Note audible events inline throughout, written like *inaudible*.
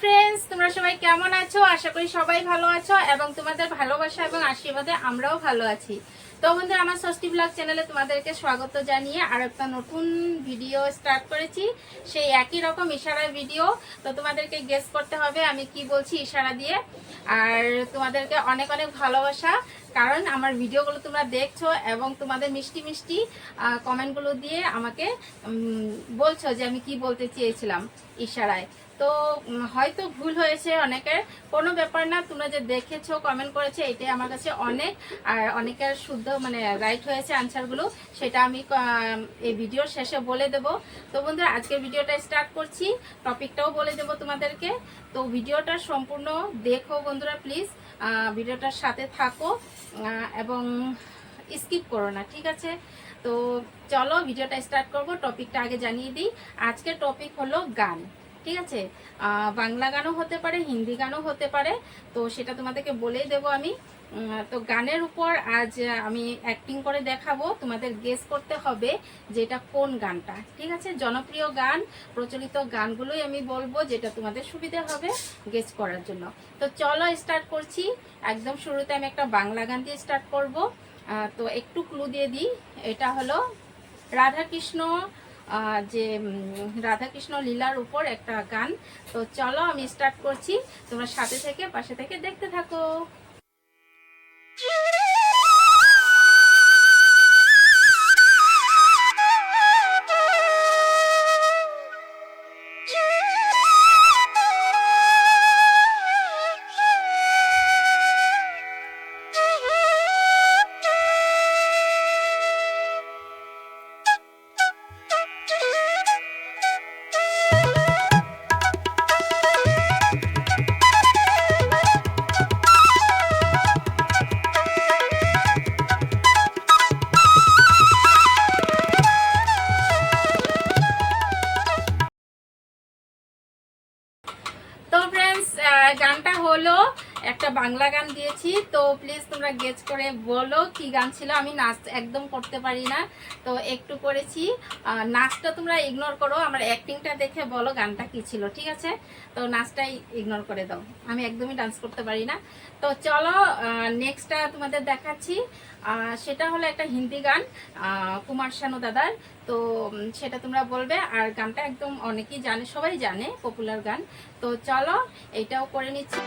Friends তোমরা সবাই কেমন আছো? আশা করি সবাই ভালো আছো এবং তোমাদের ভালোবাসা এবং আশীর্বাদে আমরাও ভালো আছি। তো বন্ধুরা, আমার ষষ্ঠী ব্লগ চ্যানেলে তোমাদেরকে স্বাগত জানিয়ে আর একটা নতুন ভিডিও স্টার্ট করেছি। সেই একই রকম ইশারার ভিডিও তো তোমাদেরকে গেস করতে হবে আমি কি বলছি ইশারা দিয়ে। আর তোমাদেরকে অনেক অনেক ভালোবাসা, কারণ আমার ভিডিওগুলো তোমরা দেখছ এবং তোমাদের মিষ্টি মিষ্টি কমেন্টগুলো দিয়ে আমাকে বলছো যে আমি কি বলতে চেয়েছিলাম ইশারায়। তো হয়তো ভুল হয়েছে অনেকের। কোনো ব্যাপার না, তোমরা যে দেখেছ কমেন্ট করেছে, এটাই আমার কাছে অনেক। আর অনেকের শুদ্ধ মানে রাইট হয়েছে আনসারগুলো সেটা আমি এই ভিডিওর শেষে বলে দেব। তো বন্ধুরা, আজকের ভিডিওটা স্টার্ট করছি। টপিকটাও বলে দেব তোমাদেরকে। তো ভিডিওটা সম্পূর্ণ দেখো বন্ধুরা প্লিজ ভিডিওটার সাথে থাকো এবং স্কিপ করো না, ঠিক আছে? তো চলো, ভিডিওটা স্টার্ট করব। টপিকটা আগে জানিয়ে দিই। আজকের টপিক হলো গান। ঠিক আছে? বাংলা গানও হতে পারে, হিন্দি গানও হতে পারে। তো সেটা তোমাদেরকে বলেই দেব আমি। তো গানের উপর আজ আমি অ্যাক্টিং করে দেখাবো। তোমাদের গেস করতে হবে যে এটা কোন গানটা। ঠিক আছে? জনপ্রিয় গান, প্রচলিত গানগুলোই আমি বলব যেটা তোমাদের সুবিধা হবে গেস করার জন্য। তো চলো স্টার্ট করছি। একদম শুরুতে আমি একটা বাংলা গান দিয়ে স্টার্ট করব। তো একটু ক্লু দিয়ে দিই। এটা হলো রাধাকৃষ্ণ যে রাধাকৃষ্ণ লীলার উপর একটা গান। তো চলো আমি স্টার্ট করছি। তোমরা সাথে থেকে, পাশে থেকে দেখতে থাকো। গানটা হলো একটা বাংলা গান দিয়েছি, তো প্লিজ তোমরা গেজ করে বলো কি গান ছিল। আমি নাচ একদম করতে পারি না, তো একটু করেছি। নাচটা তোমরা ইগনোর করো, আমার অ্যাক্টিংটা দেখে বলো গানটা কি ছিল, ঠিক আছে? তো নাচটাই ইগনোর করে দাও, আমি একদমই ডান্স করতে পারি না। তো চলো নেক্সটটা তোমাদের দেখাচ্ছি। সেটা হলো একটা হিন্দি গান কুমার শানু দাদার। তো সেটা তোমরা বলবে, আর গানটা একদম অনেকেই জানে, সবাই জানে পপুলার গান। তো চলো এইটাও করে নিচ্ছি।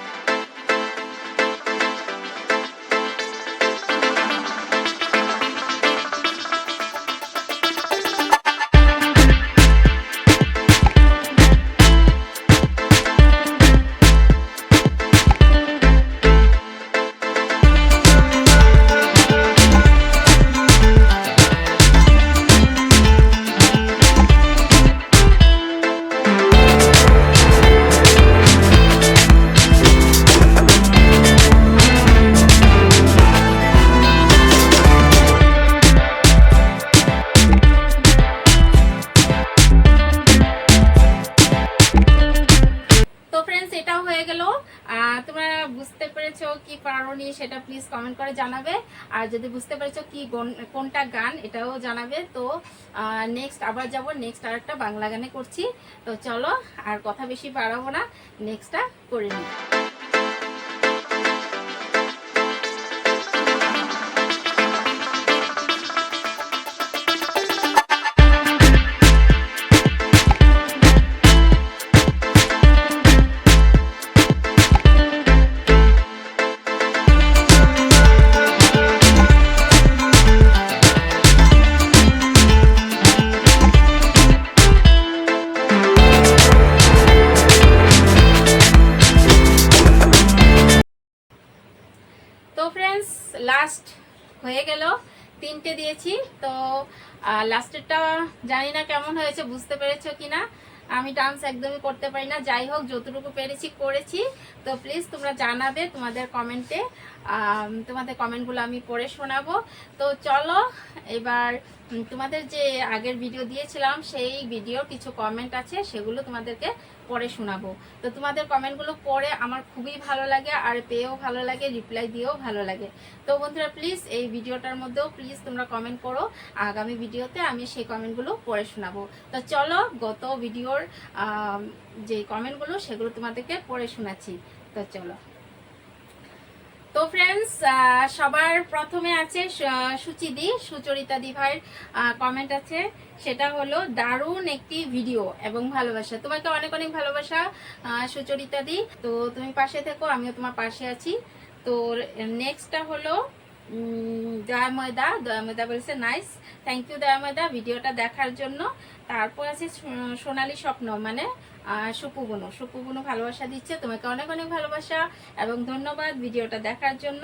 আর যদি বুঝতে পেরেছ কি কোনটা গান, এটাও জানাবে। তো নেক্সট আবার যাব নেক্সট আর একটা বাংলা গানে করছি। তো চলো, আর কথা বেশি বাড়াবো না। নেক্সটটা করে নিই। দিয়েছি তো লাস্টেরটা জানি না কেমন হয়েছে, বুঝতে পেরেছ কিনা? আমি ডান্স একদমই করতে পারি না। যাই হোক, যতটুকু পেরেছি, করেছি। তো প্লিজ তোমরা জানাবে তোমাদের কমেন্টে তোমাদের কমেন্টগুলো আমি পড়ে শোনাবো। তো চলো, এবার তোমাদের যে আগের ভিডিও দিয়েছিলাম, সেই ভিডিওর কিছু কমেন্ট আছে, সেগুলো তোমাদেরকে পরে শোনাবো। তো তোমাদের কমেন্টগুলো পড়ে আমার খুবই ভালো লাগে আর পেয়েও ভালো লাগে, রিপ্লাই দিয়েও ভালো লাগে। তো বন্ধুরা প্লিজ এই ভিডিওটার মধ্যেও প্লিজ তোমরা কমেন্ট করো। আগামী ভিডিওতে আমি সেই কমেন্টগুলো পড়ে শোনাবো। তো চলো, গত ভিডিওর যে কমেন্টগুলো সেগুলো তোমাদেরকে পড়ে শোনাচ্ছি। তো চলো। তো ফ্রেন্ডস সবার প্রথমে আছে সুচিদি, সুচরিতা দি ভাইয়ের কমেন্ট আছে। সেটা হলো দারুণ একটি ভিডিও এবং ভালোবাসা। তোমাকে অনেক অনেক ভালোবাসা সুচরিতা দি। তো তুমি পাশে থেকো, আমিও তোমার পাশে আছি। তো নেক্সটটা হলো উম, দয়াময়দা দয়াময়দা বলছে নাইস থ্যাংক ইউ দয়াময়দা ভিডিওটা দেখার জন্য তারপর আছে সো- সোনালী স্বপ্ন মানে আহ, সুপু বুনু সুপু বুনু ভালোবাসা দিচ্ছে তোমাকে অনেক অনেক ভালোবাসা এবং ধন্যবাদ ভিডিওটা দেখার জন্য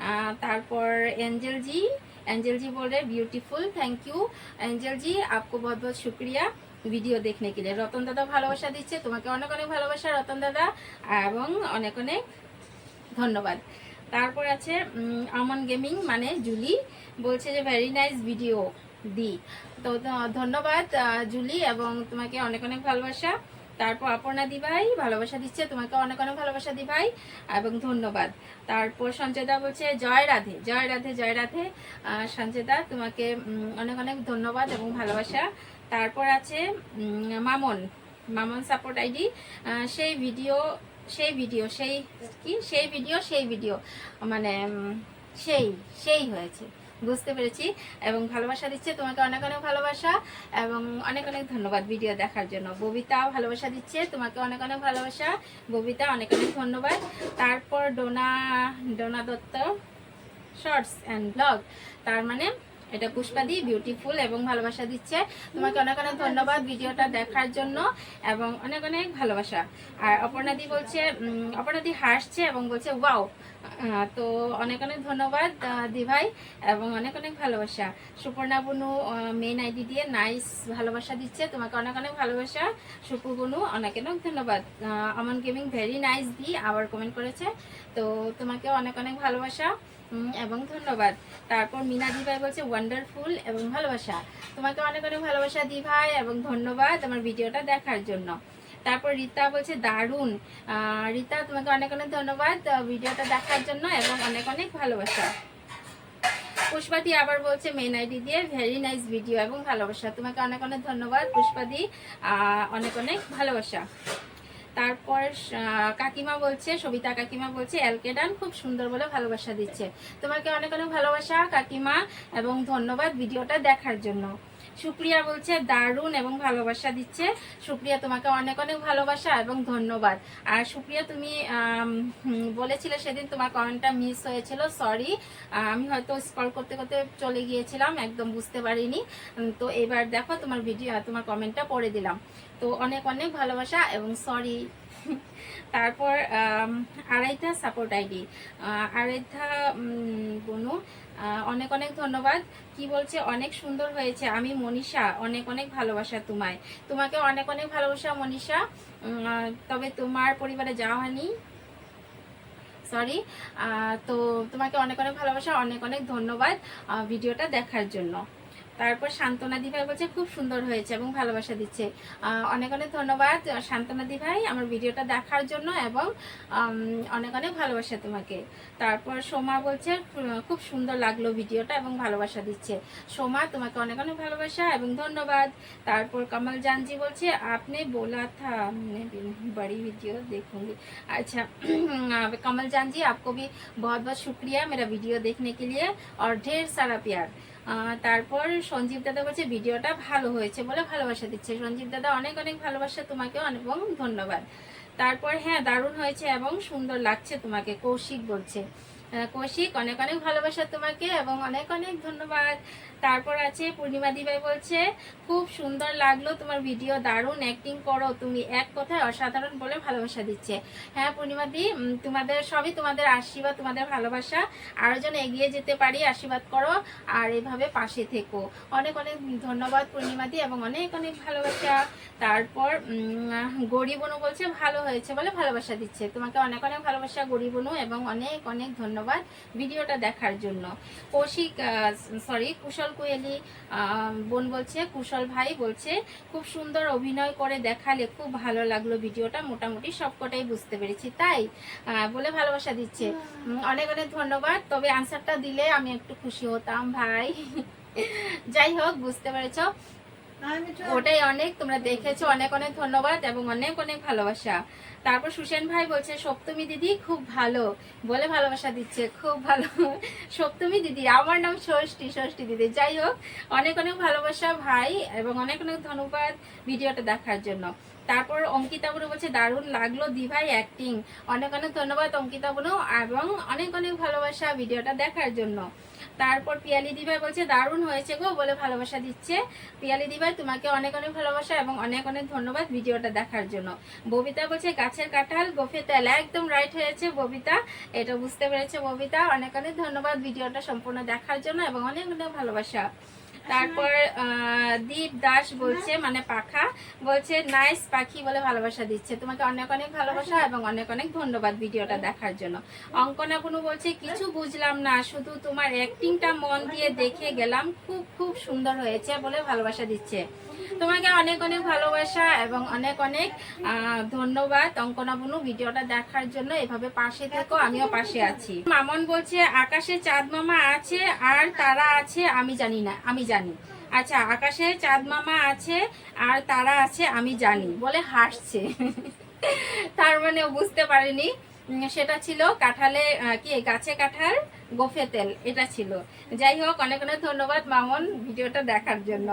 আহ, তারপর एंजल जी एंजल जी बोल रहे beautiful thank you Angel ji आपको बहुत बहुत शुक्रिया ভিডিও দেখনে के लिए রতন দাদা ভালোবাসা দিচ্ছে তোমাকে অনেক অনেক ভালোবাসা রতন দাদা এবং অনেক অনেক ধন্যবাদ তারপর আছে আমন গেমিং মানে জুলি বলছে যে ভেরি নাইস ভিডিও দি। তো ধন্যবাদ জুলি এবং তোমাকে অনেক অনেক ভালোবাসা। তারপর অপর্ণা দি ভাই ভালোবাসা দিচ্ছে তোমাকে অনেক অনেক ভালোবাসা দি ভাই এবং ধন্যবাদ। তারপর সঞ্জয়দা বলছে, জয় রাধে জয় রাধে জয় রাধে। সঞ্জয়দা তোমাকে অনেক অনেক ধন্যবাদ এবং ভালোবাসা। তারপর আছে মামন মামন সাপোর্ট আইডি সেই ভিডিও সেই ভিডিও সেই, কি? সেই ভিডিও সেই ভিডিও মানে সেই সেই হয়েছে। বুঝতে পেরেছি? এবং ভালোবাসা দিচ্ছে তোমাকে অনেক অনেক ভালোবাসা এবং অনেক অনেক ধন্যবাদ ভিডিও দেখার জন্য। ববিতা ভালোবাসা দিচ্ছে, তোমাকে অনেক অনেক ভালোবাসা। ববিতা, অনেক অনেক ধন্যবাদ। তারপর Dona Dona Dutta shorts and blog তার মানে এটা পুষ্পাদি বিউটিফুল এবং ভালোবাসা দিচ্ছে। তোমাকে অনেক অনেক ধন্যবাদ ভিডিওটা দেখার জন্য এবং অনেক অনেক ভালোবাসা। আর অপর্ণাদি বলছে অপর্ণাদি হাসছে এবং বলছে ওয়াও তো অনেক অনেক ধন্যবাদ দি ভাই, এবং অনেক অনেক ভালোবাসা। সুপর্ণা বনু মেন আইডি দিয়ে নাইস ভালোবাসা দিচ্ছে। তোমাকে অনেক অনেক ভালোবাসা। সুপু বনু, অনেক অনেক ধন্যবাদ। আমন গেমিং ভেরি নাইস দি আবার কমেন্ট করেছে। তো তোমাকে অনেক অনেক ভালোবাসা। এবং ধন্যবাদ। তারপর মিনা দি ভাই বলছে ওয়ান্ডারফুল এবং ভালোবাসা। তোমাকে অনেক অনেক ভালোবাসা দি ভাই এবং ধন্যবাদ আমার ভিডিওটা দেখার জন্য। তারপর রীতা বলছে, দারুণ। রীতা, তোমাকে অনেক অনেক ধন্যবাদ ভিডিওটা দেখার জন্য এবং অনেক অনেক ভালোবাসা। পুষ্পাদি আবার বলছে মেন আইডি দিয়ে ভেরি নাইস ভিডিও এবং ভালোবাসা। তোমাকে অনেক অনেক ধন্যবাদ পুষ্পাদি অনেক অনেক ভালোবাসা। তারপর কাকিমা বলছে, সবিতা কাকিমা বলছে এলকেডান খুব সুন্দর বলে ভালোবাসা দিচ্ছে। তোমাকে অনেক অনেক ভালোবাসা কাকিমা এবং ধন্যবাদ ভিডিওটা দেখার জন্য। সুপ্রিয়া বলছে, দারুণ এবং ভালোবাসা দিচ্ছে। সুপ্রিয়া তোমাকে অনেক অনেক ভালোবাসা এবং ধন্যবাদ। আর সুপ্রিয়া তুমি বলেছিলে সেদিন তোমার কমেন্টটা মিস হয়েছিল, সরি। আমি হয়তো স্কল করতে করতে চলে গিয়েছিলাম, একদম বুঝতে পারিনি। তো এবার দেখো তোমার ভিডিও, তোমার কমেন্টটা পড়ে দিলাম। তো অনেক অনেক ভালোবাসা এবং সরি *laughs* তারপর আড়াইটা সাপোর্ট আইডি আড়াইটা বনু অনেক অনেক ধন্যবাদ। কি বলছে? অনেক সুন্দর হয়েছে। আমি মনীষা, অনেক অনেক ভালোবাসা তোমায়। তোমাকে অনেক অনেক ভালোবাসা মনীষা। তবে তোমার পরিবারে যাওয়া হয়নি। সরি তো তোমাকে অনেক অনেক ভালোবাসা, অনেক অনেক ধন্যবাদ ভিডিওটা দেখার জন্য। তারপর সান্ত্বনা দিভাই বলছে খুব সুন্দর হয়েছে এবং ভালোবাসা দিচ্ছে আহ, অনেক অনেক ধন্যবাদ আহ, সান্ত্বনা দিভাই আমার ভিডিওটা দেখার জন্য এবং আম, অনেক অনেক ভালোবাসা তোমাকে তারপর সোমা বলছে "খু- খুব সুন্দর লাগলো ভিডিওটা এবং ভালোবাসা দিচ্ছে সোমা তোমাকে অনেক অনেক ভালোবাসা এবং ধন্যবাদ তারপর কমল জানজি বলছে আপনি बोला था हमने भी बड़ी वीडियो देखूंगी अच्छा कमल जान जी आपको भी बहुत बहुत शुक्रिया मेरा वीडियो देखने के लिए और ढेर सारा प्यार আহ, তারপর সঞ্জীব দাদা বলছে, ভিডিওটা ভালো হয়েছে বলে ভালোবাসা দিচ্ছে। সঞ্জীব দাদা, অনেক অনেক ভালোবাসা তোমাকে এবং ধন্যবাদ। তারপর হ্যাঁ দারুণ হয়েছে এবং সুন্দর লাগছে তোমাকে। কৌশিক বলছে কৌশিক, অনেক অনেক ভালোবাসা তোমাকে এবং অনেক অনেক ধন্যবাদ। তারপর আছে, পূর্ণিমা দিবাই বলছে, খুব সুন্দর লাগল তোমার ভিডিও দারুণ অ্যাক্টিং করো, তুমি এক কথায় অসাধারণ বলে ভালোবাসা দিচ্ছে। হ্যাঁ পূর্ণিমা দি তোমাদের সবই তোমাদের আশীর্বাদ, তোমাদের ভালোবাসা। আরও যেন এগিয়ে যেতে পারি, আশীর্বাদ করো, আর এভাবে পাশে থেকো। অনেক অনেক ধন্যবাদ পূর্ণিমা দি, এবং অনেক অনেক ভালোবাসা। তারপর গরিবনু বলছে, ভালো হয়েছে বলে ভালোবাসা দিচ্ছে। তোমাকে অনেক অনেক ভালোবাসা গরিবনু এবং অনেক অনেক ধন্যবাদ ধন্যবাদ ভিডিওটা দেখার জন্য। কৌশিক সরি কুশল কোয়েলি বোন বলছে, কুশল ভাই বলছে, খুব সুন্দর অভিনয় করে দেখালে খুব ভালো লাগল ভিডিওটা, মোটামুটি সবকটাই বুঝতে পেরেছি, তাই? বলে ভালোবাসা দিচ্ছে। অনেক অনেক ধন্যবাদ, তবে আনসারটা দিলে আমি একটু খুশি হতাম, ভাই। যাই হোক, বুঝতে পেরেছ। ওটাই অনেক, তোমরা দেখেছ, অনেক অনেক ধন্যবাদ এবং অনেক অনেক ভালোবাসা। তারপর সুসেন ভাই বলছে, সপ্তমী দিদি খুব ভালো, বলে ভালোবাসা দিচ্ছে, খুব ভালো। সপ্তমী দিদি, আমার নাম ষষ্ঠী ষষ্ঠী দিদি। যাই হোক, অনেক অনেক ভালোবাসা ভাই এবং অনেক অনেক ধন্যবাদ ভিডিওটা দেখার জন্য। তারপর অঙ্কিতা বুনু বলছে, দারুণ লাগল দিভাই অ্যাক্টিং অনেক অনেক ধন্যবাদ অঙ্কিতা বুনু এবং অনেক অনেক ভালোবাসা ভিডিওটা দেখার জন্য। তারপর পিয়ালি দিভাই বলছে, দারুণ হয়েছে গো, বলে ভালোবাসা দিচ্ছে। পিয়ালি দিভাই, তোমাকে অনেক অনেক ভালোবাসা এবং অনেক অনেক ধন্যবাদ ভিডিওটা দেখার জন্য। ববিতা বলছে, গাছের কাঁঠাল, গোফে তেল, একদম রাইট হয়েছে ববিতা। এটা বুঝতে পেরেছে ববিতা। অনেক অনেক ধন্যবাদ ভিডিওটা সম্পূর্ণ দেখার জন্য এবং অনেক অনেক ভালোবাসা। তারপর দীপ দাস বলছে মানে পাখা, বলছে নাইস পাখি বলে ভালোবাসা দিচ্ছে। তোমাকে অনেক অনেক ভালোবাসা এবং অনেক অনেক ধন্যবাদ ভিডিওটা দেখার জন্য। অঙ্কনা বুনু বলছে, কিছু বুঝলাম না, শুধু তোমার অ্যাক্টিংটা মন দিয়ে দেখে গেলাম। খুব খুব সুন্দর হয়েছে বলে ভালোবাসা দিচ্ছে। তোমাকে অনেক অনেক ভালোবাসা এবং অনেক অনেক ধন্যবাদ অঙ্কনা বুনু ভিডিওটা দেখার জন্য। এভাবে পাশে থেকো, আমিও পাশে আছি। মামন বলছে, আকাশে চাঁদ মামা আছে আর তারা আছে, আমি জানি না, আমি জানি আচ্ছা আকাশে চাঁদ মামা আছে আর তারা আছে, আমি জানি। বলে হাসছে। তার মানে বুঝতে পারেনি। সেটা ছিল কাঁঠালে কি, গাছে কাঁঠাল, গোফে তেল, এটা ছিল। যাই হোক, অনেক অনেক ধন্যবাদ মামন ভিডিওটা দেখার জন্য।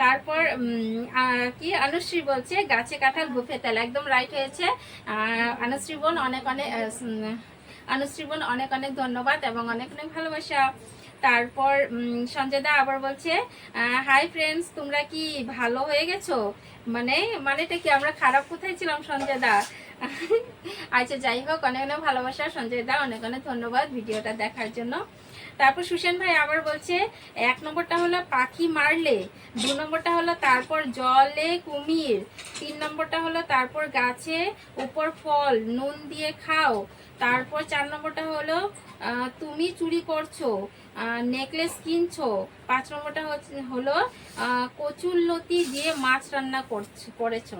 তারপর কি অনুশ্রী বলছে, গাছে কাঁঠাল, গোফে তেল, একদম রাইট হয়েছে। অনুশ্রী বোন, অনেক অনেক অনুশ্রী বোন, অনেক অনেক ধন্যবাদ এবং অনেক অনেক ভালোবাসা। তারপর উম, সঞ্জয় দা আবার বলছে হাই ফ্রেন্ডস তোমরা কি ভালো হয়ে গেছো? মানে মানেটা কি আমরা খারাপ কোথায় ছিলাম সঞ্জয় দা *laughs* আচ্ছা যাই হোক অনেক অনেক ভালোবাসা সঞ্জয় দা অনেক অনেক ধন্যবাদ ভিডিওটা দেখার জন্য। তারপর সুসেন ভাই আবার বলছে এক নম্বরটা হলো পাখি মারলে দু নম্বরটা হলো তারপর জলে কুমির তিন নম্বরটা হলো তারপর গাছে উপর ফল নুন দিয়ে খাও তারপর চার নম্বরটা হলো তুমি চুরি করছ। নেকলেস কিনছো পাঁচ নম্বরটা হচ্ছে হলো আহ, কচুর লতি দিয়ে মাছ রান্না করছ- করেছ।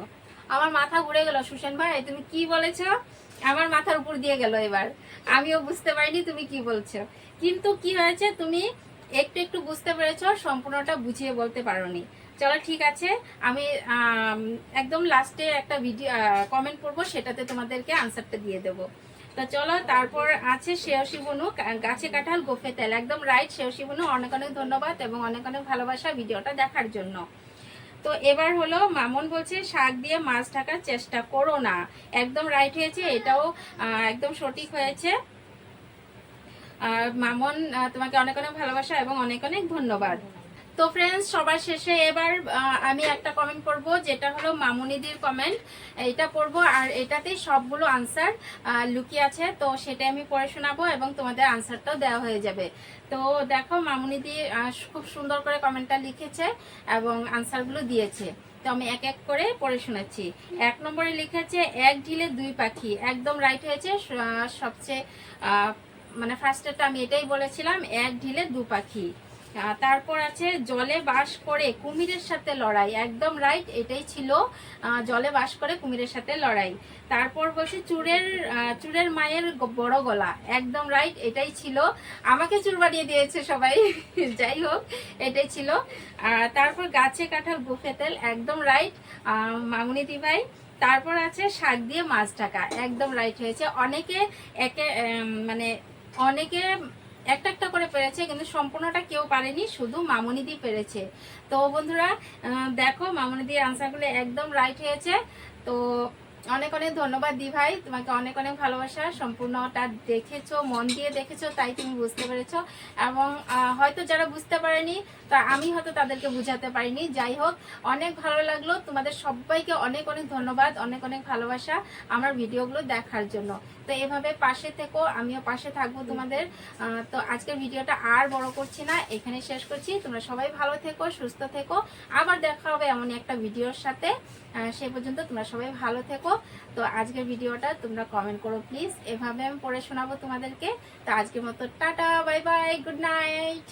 আমার মাথা ঘুরে গেল সুসেন ভাই তুমি কি বলেছ? আমার মাথার উপর দিয়ে গেল এবার। আমিও বুঝতে পারিনি তুমি কি বলছো। কিন্তু কি হয়েছে তুমি একটু একটু বুঝতে পেরেছ সম্পূর্ণটা বুঝিয়ে বলতে পারোনি। চলো ঠিক আছে আমি একদম লাস্টে একটা ভিডিও কমেন্ট করব সেটাতে তোমাদেরকে আনসারটা দিয়ে দেবো। তা চলো, তারপর আছে শেয়সী বনু গাছে কাঁঠাল, গোফে তেল। একদম রাইট শেয়সী বনু অনেক অনেক ধন্যবাদ এবং অনেক অনেক ভালোবাসা ভিডিওটা দেখার জন্য। তো এবার হলো, মামুন বলছে, শাক দিয়ে মাছ ঢাকার চেষ্টা করো না। একদম রাইট হয়েছে, এটাও একদম সঠিক হয়েছে। মামন তোমাকে অনেক অনেক ভালোবাসা এবং অনেক অনেক ধন্যবাদ। তো ফ্রেন্ডস সবার শেষে এবার আমি একটা কমেন্ট করব যেটা হলো মামুনিদির কমেন্ট এটা পড়ব, আর এটাতেই সবগুলো আনসার লুকিয়ে আছে, তো সেটা আমি পড়ে শোনাবো এবং তোমাদের আনসারটাও দেওয়া হয়ে যাবে। তো দেখো, মামুনিদি খুব সুন্দর করে কমেন্টটা লিখেছে এবং আনসারগুলো দিয়েছে। তো আমি এক এক করে পড়ে শোনাচ্ছি। এক নম্বরে লিখেছে, এক ঢিলে দুই পাখি। একদম রাইট হয়েছে। সবচেয়ে মানে ফার্স্টেরটা আমি এটাই বলেছিলাম, এক ঢিলে দু পাখি। তারপর আছে জলে বাস করে কুমিরের সাথে লড়াই, একদম রাইট এটাই ছিল জলে বাস করে কুমিরের সাথে লড়াই। তারপর বসে চুরের চুরের মায়ের বড় গলা, একদম রাইট এটাই ছিল। আমাকে চুর বানিয়ে দিয়েছে সবাই, *laughs* যাই হোক, এটাই ছিল। তারপর গাছে কাঁঠাল বুফে তেল, একদম রাইট মামুনি দিভাই। তারপর আছে শাক দিয়ে মাছ ঢাকা, একদম রাইট হয়েছে। অনেকে একে মানে অনেকে একটা একটা করে পেরেছে, কিন্তু সম্পূর্ণটা কেউ পারেনি, শুধু মামনিদি পেরেছে। তো বন্ধুরা দেখো মামনিদি আনসারগুলো একদম রাইট হয়েছে। তো অনেক অনেক ধন্যবাদ দি ভাই। তোমাকে অনেক অনেক ভালোবাসা। সম্পূর্ণটা দেখেছ, মন দিয়ে দেখেছ, তাই তুমি বুঝতে পেরেছ। এবং হয়তো যারা বুঝতে পারেনি, তা আমি হয়তো তাদেরকে বুঝাতে পারিনি। যাই হোক, অনেক ভালো লাগল। তোমাদের সবাইকে অনেক অনেক ধন্যবাদ, অনেক অনেক ভালোবাসা আমার ভিডিওগুলো দেখার জন্য। তো এভাবে পাশে থেকো, আমিও পাশে থাকব তোমাদের। তো আজকের ভিডিওটা আর বড় করছি না এখানে শেষ করছি। তোমরা সবাই ভালো থেকো, সুস্থ থেকো। আবার দেখা হবে এমন একটা ভিডিওর সাথে। সে পর্যন্ত তোমরা সবাই ভালো থেকো। তো আজকের ভিডিওটা তোমরা কমেন্ট করো প্লিজ এভাবে আমি পড়ে শোনাবো তোমাদেরকে। তো আজকের মতো tata bye bye good night